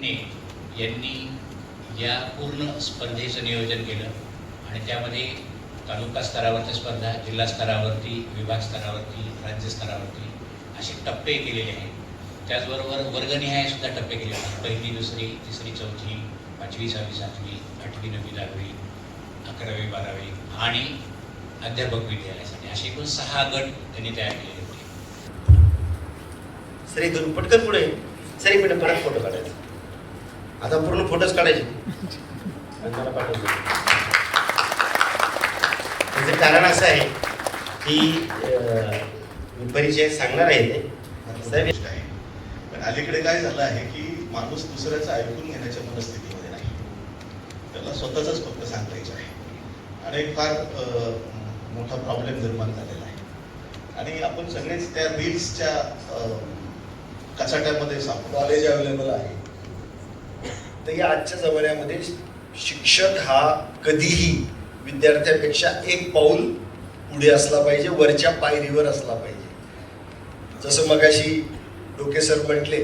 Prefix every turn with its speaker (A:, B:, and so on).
A: ने यांनी या पूर्ण स्पर्धेचं नियोजन केलं आणि त्यामध्ये तालुका स्तरावरच्या स्पर्धा जिल्हा स्तरावरती विभाग स्तरावरती राज्य स्तरावरती असे टप्पे केलेले आहेत. त्याचबरोबर वर्गनिहाय सुद्धा टप्पे केले आहेत. पहिली दुसरी तिसरी चौथी पाचवी सहावी सातवी आठवी नववी दहावी अकरावी बारावी आणि अध्यापक विद्यालयासाठी असे एकूण सहा गट त्यांनी तयार केलेले होते.
B: सर इथून पटकन पुढे. सर इकडे परत फोटो काढायचा. आता पूर्ण फोटोच काढायचे. आणि मला पाठवतो. त्याचं कारण असं आहे की परिचय सांगणार आहे ते साहेब
C: गोष्ट आहे. पण अलीकडे काय झालं आहे की माणूस दुसऱ्याचं ऐकून घेण्याच्या मनस्थितीमध्ये नाही. त्याला स्वतःच फक्त सांगायचं आहे. आणि एक फार मोठा प्रॉब्लेम निर्माण झालेला आहे. आणि आपण सगळेच त्या रील्सच्या कचाट्यामध्ये सापडतो
D: कॉलेज अवेलेबल आहे. तर या आजच्या जमान्यामध्ये शिक्षक हा कधीही विद्यार्थ्यापेक्षा एक पाऊल पुढे असला पाहिजे वरच्या पायरीवर असला पाहिजे. जसं मगाशी डोके सर म्हटले